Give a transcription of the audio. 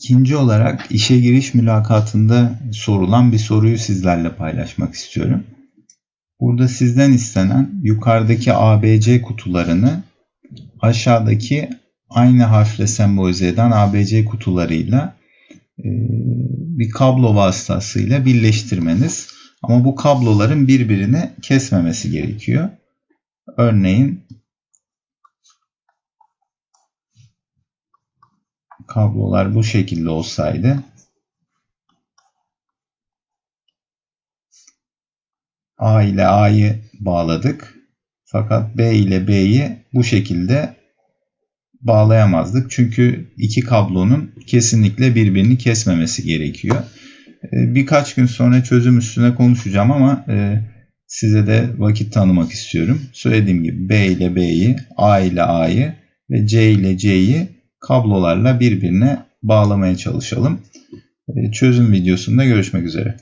İkinci olarak işe giriş mülakatında sorulan bir soruyu sizlerle paylaşmak istiyorum. Burada sizden istenen yukarıdaki ABC kutularını aşağıdaki aynı harfle sembolize eden ABC kutularıyla e, bir kablo vasıtasıyla birleştirmeniz. Ama bu kabloların birbirini kesmemesi gerekiyor. Örneğin kablolar bu şekilde olsaydı A ile A'yı bağladık. Fakat B ile B'yi bu şekilde bağlayamazdık. Çünkü iki kablonun kesinlikle birbirini kesmemesi gerekiyor. Ee, birkaç gün sonra çözüm üstüne konuşacağım ama e, size de vakit tanımak istiyorum. Söylediğim gibi B ile B'yi, A ile A'yı ve C ile C'yi kablolarla birbirine bağlamaya çalışalım. Ee, çözüm videosunda görüşmek üzere.